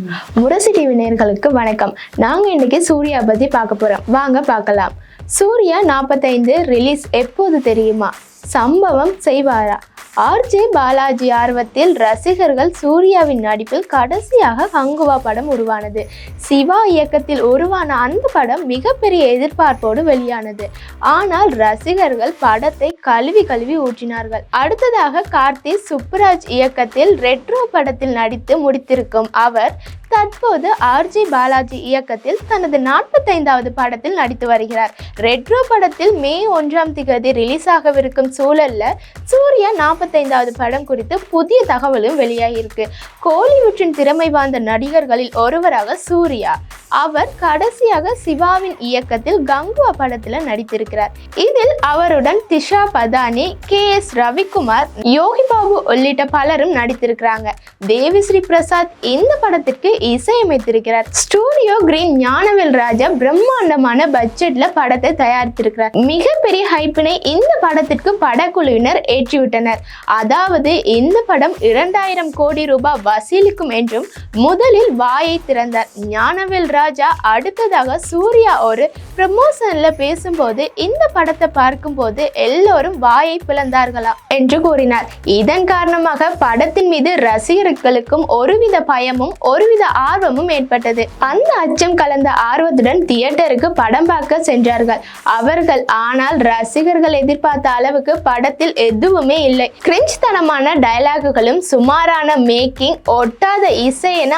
முரசு TV நேர்களுக்கு வணக்கம். நாங்க இன்னைக்கு சூர்யா பற்றி பார்க்க போறோம். வாங்க பார்க்கலாம். சூர்யா நாற்பத்தைந்து ரிலீஸ் எப்போது தெரியுமா? சம்பவம் செய்வாரா? ஆர்ஜே பாலாஜி ஆர்வத்தில் ரசிகர்கள் சூர்யாவின் நடிப்பில் கடைசியாக கங்குவா படம் உருவானது. சிவா இயக்கத்தில் உருவான அந்த படம் மிகப்பெரிய எதிர்பார்ப்போடு வெளியானது. ஆனால் ரசிகர்கள் படத்தை கழுவி கழுவி ஊற்றினார்கள். அடுத்ததாக கார்த்தி சுப்புராஜ் இயக்கத்தில் ரெட்ரோ படத்தில் நடித்து முடித்திருக்கும் அவர் தற்போது ஆர்ஜி பாலாஜி இயக்கத்தில் தனது நாற்பத்தைந்தாவது படத்தில் நடித்து வருகிறார். ரெட்ரோ படத்தில் மே ஒன்றாம் திகதி ரிலீஸ் ஆகவிருக்கும் சூழல்ல சூர்யா நாற்பத்தைந்தாவது படம் குறித்து புதிய தகவலும் வெளியாகியிருக்கு. கோலிவுட்டின் திறமை வாய்ந்த நடிகர்களில் ஒருவராக சூர்யா. அவர் கடைசியாக சிவாவின் இயக்கத்தில் கங்குவா படத்தில் நடித்திருக்கிறார். இதில் அவருடன் திஷா பதானி கே. எஸ். ரவிக்குமார் யோகி பாபு உள்ளிட்ட பலரும் நடித்திருக்கிறாங்க. தேவிஸ்ரீ பிரசாத் இந்த படத்திற்கு இசையமைத்திருக்கிறார். ஸ்டூடியோ கிரீன் ஞானவேல் ராஜா பிரம்மாண்டமான பட்ஜெட்ல படத்தை தயாரித்திருக்கிறார். மிகப்பெரிய ஹைப்பினை இந்த படத்திற்கு படக்குழுவினர் ஏற்றிவிட்டனர். அதாவது இந்த படம் இரண்டாயிரம் கோடி ரூபாய் வசூலிக்கும் என்றும் முதலில் வாயை திறந்தார். ஞானவேல் ராஜா அடுத்ததாக சூர்யா ஒரு ப்ரமோஷன்ல பேசும்போது இந்த படத்தை பார்க்கும்போது எல்லோரும் வாயை பிளந்தார்களா? என்று கூறினார். இதன் காரணமாக படத்தின் மீது ரசிகர்களுக்கும் ஒருவித பயமும் ஒருவித ஆர்வமும் ஏற்பட்டது. அந்த அச்சம் கலந்த ஆர்வத்துடன் தியேட்டருக்கு படம் பார்க்க சென்றார்கள். அவர்கள் ஆனால் ரசிகர்கள் எதிர்பார்த்த அளவுக்கு படத்தில் எதுவுமே இல்லை. கிரிஞ்ச் தனமான டயலாகுகளும் சுமாரான மேக்கிங் ஒட்டாத இசை என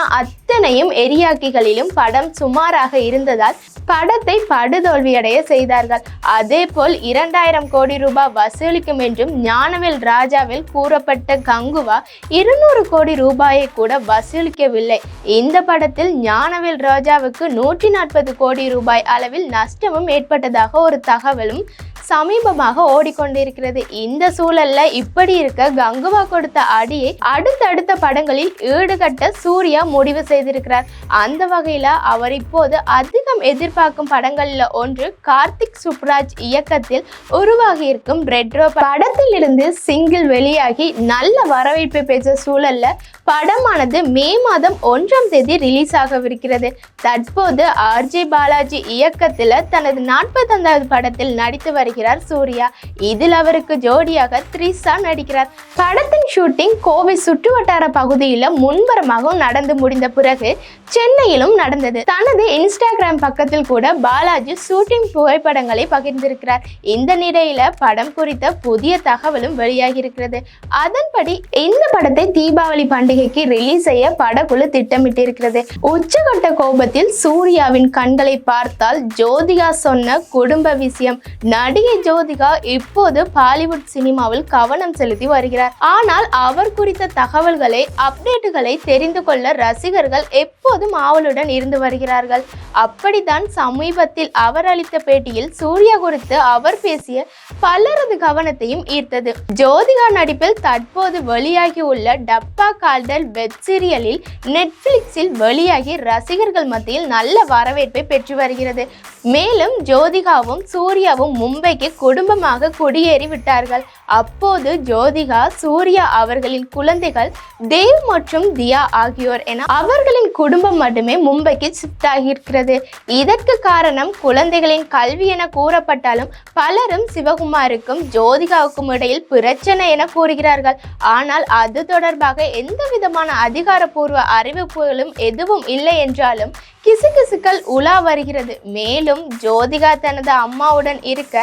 அத்தனையும் எரியாக்கிகளிலும் படம் சுமாராக இருந்ததால் படத்தை படுதோல்வியடைய செய்தார்கள். அதே போல் இரண்டாயிரம் கோடி ரூபாய் வசூலிக்கும் என்றும் ஞானவேல் ராஜாவில் கூறப்பட்ட கங்குவா இருநூறு கோடி ரூபாயை கூட வசூலிக்கவில்லை. இந்த படத்தில் ஞானவேல் ராஜாவுக்கு நூற்றி நாற்பது கோடி ரூபாய் அளவில் நஷ்டமும் ஏற்பட்டதாக ஒரு தகவலும் சமீபமாக ஓடிக்கொண்டிருக்கிறது. இந்த சூழல்ல இப்படி இருக்க கங்குவா கொடுத்த அடியை அடுத்தடுத்த படங்களில் ஈடுகட்ட சூர்யா முடிவு செய்திருக்கிறார். அந்த வகையில அவர் இப்போது அதிகம் எதிர்பார்க்கும் படங்கள்ல ஒன்று கார்த்திக் சுப்ராஜ் இயக்கத்தில் உருவாகி இருக்கும் ரெட்ரோ படத்தில் இருந்து சிங்கிள் வெளியாகி நல்ல வரவேற்பை பெற்ற சூழல்ல படமானது மே மாதம் ஒன்றாம் தேதி ரிலீஸ் ஆகவிருக்கிறது. தற்போது ஆர்ஜே பாலாஜி இயக்கத்தில் தனது நாற்பத்தைந்தாவது படத்தில் நடித்து வருகிறார். சூர்யா. இதில் அவருக்கு ஜோடியாக த்ரிஷா நடிக்கிறார். படத்தின் ஷூட்டிங் கோவை சுற்றுவட்டார பகுதியில் முன்புறமாக நடந்து முடிந்த பிறகு சென்னையிலும் நடந்தது. தனது இன்ஸ்டாகிராம் பக்கத்தில் கூட பாலாஜி ஷூட்டிங் புகைப்படங்களை பகிர்ந்திருக்கிறார். இந்த நிலையில படம் குறித்த புதிய தகவலும் வெளியாகி இருக்கிறது அதன்படி இந்த படத்தை தீபாவளி பண்டிகைக்கு ரிலீஸ் செய்ய படக்குழு திட்டமிட்டிருக்கிறது. உச்சகட்ட கோபத்தில் சூர்யாவின் கண்களை பார்த்தால் ஜோதிகா சொன்ன குடும்ப விஷயம் நடி நடிகை ஜோதிகா இப்போது பாலிவுட் சினிமாவில் கவனம் செலுத்தி வருகிறார். ஆனால் அவர் குறித்த தகவல்களை அப்டேட்டுகளை தெரிந்து கொள்ள ரசிகர்கள் எப்போதும் ஆவலுடன் இருந்து வருகிறார்கள். அப்படித்தான் சமீபத்தில் அவர் அளித்த பேட்டியில் சூர்யா குறித்து அவர் பேசிய பலரது கவனத்தையும் ஈர்த்தது. ஜோதிகா நடிப்பில் தற்போது வெளியாகி உள்ள டப்பா கால்டல் வெப் சீரியலில் நெட்ஃபிளிக்ஸில் வெளியாகி ரசிகர்கள் மத்தியில் நல்ல வரவேற்பை பெற்று வருகிறது. மேலும் ஜோதிகாவும் சூர்யாவும் மும்பை மும்பைக்கு குடும்பமாக குடியேறி விட்டார்கள். அப்போது ஜோதிகா சூர்யா அவர்களின் குழந்தைகள் தேவ் மற்றும் தியா ஆகியோர் என அவர்களின் குடும்பம் மட்டுமே மும்பைக்கு ஷிஃப்ட் ஆகியிருக்கிறது. இதற்கு காரணம் குழந்தைகளின் கல்வி என கூறப்பட்டாலும் பலரும் சிவகுமாருக்கும் ஜோதிகாவுக்கும் இடையில் பிரச்சனை என கூறுகிறார்கள். ஆனால் அது தொடர்பாக எந்த விதமான அதிகாரப்பூர்வ அறிவிப்புகளும் எதுவும் இல்லை என்றாலும் கிசுகிசுக்கள் உலா வருகிறது. மேலும் ஜோதிகா தனது அம்மாவுடன் இருக்க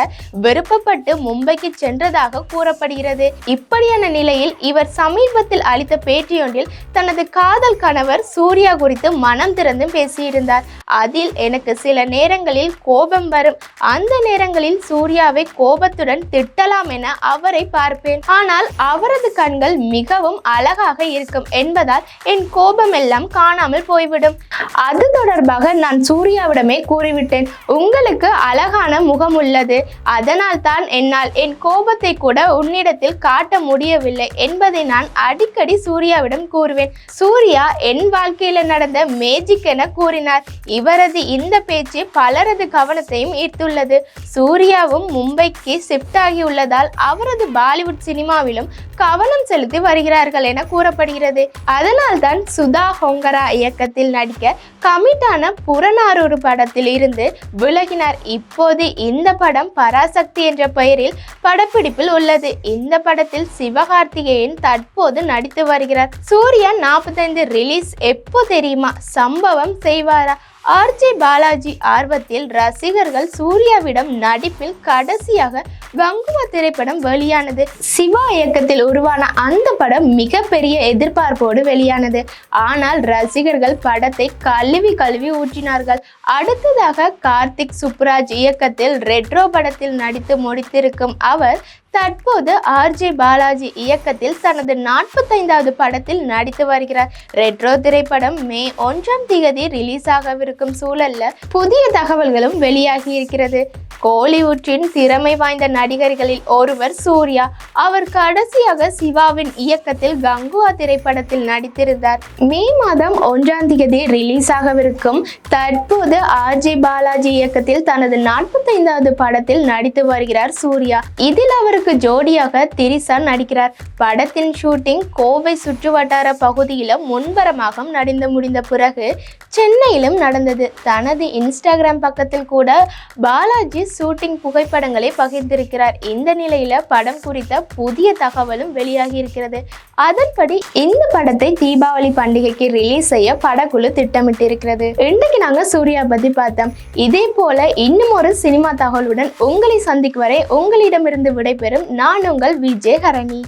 விருப்பப்பட்டு மும்பைக்கு சென்றதாக கூறப்படுகிறது. இப்படியான நிலையில் இவர் சமீபத்தில் அளித்த பேட்டியொன்றில் தனது காதல் கணவர் சூர்யா குறித்து மனம் திறந்து பேசியிருந்தார். அதில் எனக்கு சில நேரங்களில் கோபம் வரும். அந்த நேரங்களில் சூர்யாவை கோபத்துடன் திட்டலாம் என அவரை பார்ப்பேன். ஆனால் அவரது கண்கள் மிகவும் அழகாக இருக்கும் என்பதால் என் கோபம் எல்லாம் காணாமல் போய்விடும். அது தொடர்பாக நான் சூர்யாவிடமே கூறிவிட்டேன். உங்களுக்கு அழகான முகம் உள்ளது அதனால் தான் என்னால் என் கோபத்தை கூட உன்னிடத்தில் காட்ட முடியவில்லை என்பதை நான் அடிக்கடி சூர்யாவிடம் கூறுவேன். சூர்யா என் வாழ்க்கையில் நடந்த மேஜிக் என கூறினார். இவரது இந்த பேச்சு பலரது கவனத்தையும் ஈர்த்துள்ளது. சூர்யாவும் மும்பைக்கு ஷிஃப்ட் ஆகியுள்ளதால் அவரது பாலிவுட் சினிமாவிலும் கவனம் செலுத்தி வருகிறார்கள் என கூறப்படுகிறது. அதனால்தான் சுதா ஹோங்கரா இயக்கத்தில் நடிக்க கமிட்டான புறநானூறு படத்தில் இருந்து விலகினார். இப்போது இந்த படம் பராசக்தி என்ற பெயரில் படப்பிடிப்பில் உள்ளது. இந்த படத்தில் சிவகார்த்திகேயன் தற்போது நடித்து வருகிறார். சூர்யா நாற்பத்தைந்து ரிலீஸ் எப்போ தெரியுமா? சம்பவம் செய்வாரா? ஆர்ஜி பாலாஜி ஆர்வத்தில் ரசிகர்கள் சூர்யாவிடம் நடிப்பில் கடைசியாக வங்கும திரைப்படம் வெளியானது. சிவா இயக்கத்தில் உருவான அந்த படம் மிகப்பெரிய எதிர்பார்ப்போடு வெளியானது. ஆனால் ரசிகர்கள் படத்தை கழுவி கழுவி ஊற்றினார்கள். அடுத்ததாக கார்த்திக் சுப்ராஜ் இயக்கத்தில் ரெட்ரோ படத்தில் நடித்து முடித்திருக்கும் அவர் தற்போது ஆர்ஜே பாலாஜி இயக்கத்தில் தனது நாற்பத்தைந்தாவது படத்தில் நடித்து வருகிறார். ரெட்ரோ திரைப்படம் மே ஒன்றாம் தேதி ரிலீஸ் ஆகவிருக்கும் சூழல்ல புதிய தகவல்களும் வெளியாகி இருக்கிறது. கோலிவுட்டின் திறமை வாய்ந்த நடிகர்களில் ஒருவர் சூர்யா. அவர் கடைசியாக சிவாவின் இயக்கத்தில் கங்குவா திரைப்படத்தில் நடித்திருந்தார். மே மாதம் ஒன்றாம் தேதி ரிலீஸ் ஆகவிருக்கும் தற்போது ஆர்ஜே பாலாஜி இயக்கத்தில் தனது நாற்பத்தைந்தாவது படத்தில் நடித்து வருகிறார் சூர்யா. இதில் அவருக்கு ஜோடியாக திரிசா நடிக்கிறார். படத்தின் ஷூட்டிங் கோவை சுற்றுவட்டார பகுதியில் முன்பரமாக நடந்து முடிந்த பிறகு சென்னையிலும் நடந்தது. தனது இன்ஸ்டாகிராம் பக்கத்தில் கூட பாலாஜி ஷூட்டிங் புகைப்படங்களை பகிர்ந்திருக்கிறார். இந்த நிலையில படம் குறித்த புதிய தகவலும் வெளியாகி இருக்கிறது அதன்படி இந்த படத்தை தீபாவளி பண்டிகைக்கு ரிலீஸ் செய்ய படக்குழு திட்டமிட்டிருக்கிறது. இன்றைக்கு நாங்க சூர்யா பத்தி பார்த்தோம். இதே போல இன்னும் ஒரு சினிமா தகவலுடன் உங்களை சந்திக்கும் வரை உங்களிடமிருந்து விடைபெறும் நான் உங்கள் விஜய் ஹரணி